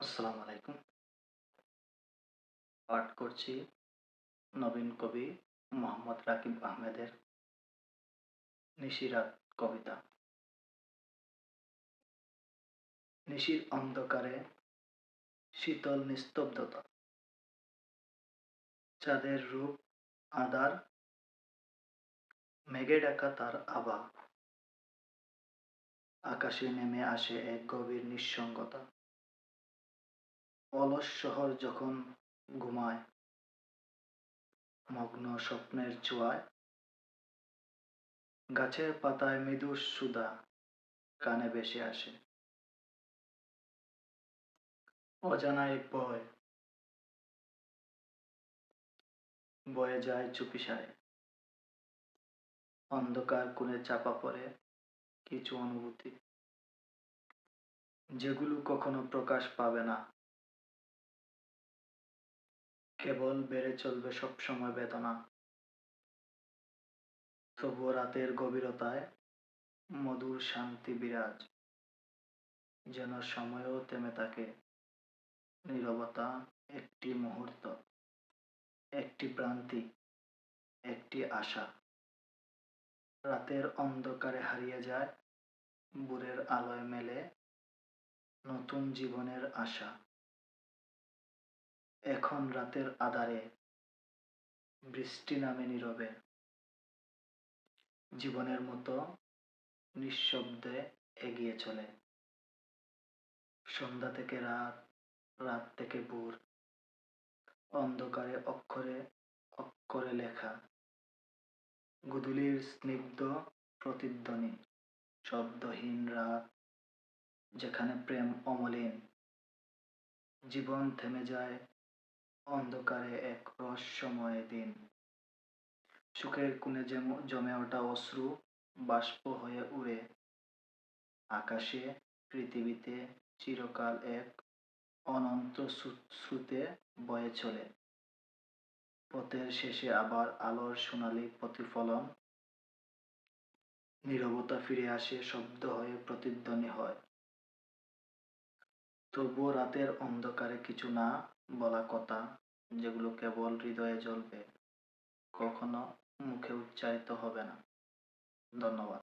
আসসালামু আলাইকুম। পাঠ করছি নবীন কবি মোহাম্মদ রাকিব আহমেদের নিশিরাত কবিতা। নিশির অন্ধকারে শীতল নিস্তব্ধতা। চাঁদের রূপ আদার মেঘে ডাকা তার আবা আকাশে নেমে আসে এক গভীর নিঃসঙ্গতা। অলস শহর যখন ঘুমায়, মগ্ন স্বপ্নের চুয়ায় গাছের পাতায় মৃদু সুদা কানে ভেসে আসে। অজানা এক ভয় বয়ে যায় চুপিসারে। অন্ধকার কোণে চাপা পড়ে কিছু অনুভূতি, যেগুলো কখনো প্রকাশ পাবে না। কেবল বেড়ে চলবে সবসময় বেদনা। তবু রাতের গভীরতায় মধুর শান্তি বিরাজ, যেন সময়ও থেমে থাকে। নীরবতা একটি মুহূর্ত, একটি ভ্রান্তি একটি আশা। রাতের অন্ধকারে হারিয়ে যায় বুড়ের আলোয় মেলে নতুন জীবনের আশা। এখন রাতের আধারে বৃষ্টি নামে নীরবে। জীবনের মতো নিঃশব্দে এগিয়ে চলে। সন্ধ্যা থেকে রাত রাত থেকে ভোর। অন্ধকারে অক্ষরে অক্ষরে লেখা। গুদুলির স্নিগ্ধ প্রতিধ্বনি, শব্দহীন রাত, যেখানে প্রেম অমলিন। জীবন থেমে যায় অন্ধকারে এক রহস্যময় দিন। সুখের কোণে জমে ওঠা অশ্রু বাষ্প হয়ে উড়ে। আকাশে, পৃথিবীতে চিরকাল এক অনন্ত শ্রুতে বয়ে চলে। পথের শেষে আবার আলোর সোনালি প্রতিফলন। নীরবতা ফিরে আসে, শব্দ হয়ে প্রতিধ্বনি হয়। তবুও রাতের অন্ধকারে কিছু না বলা কথা যেগুলো কেবল হৃদয়ে জ্বলবে, কখনো মুখে উচ্চারিত হবে না। ধন্যবাদ।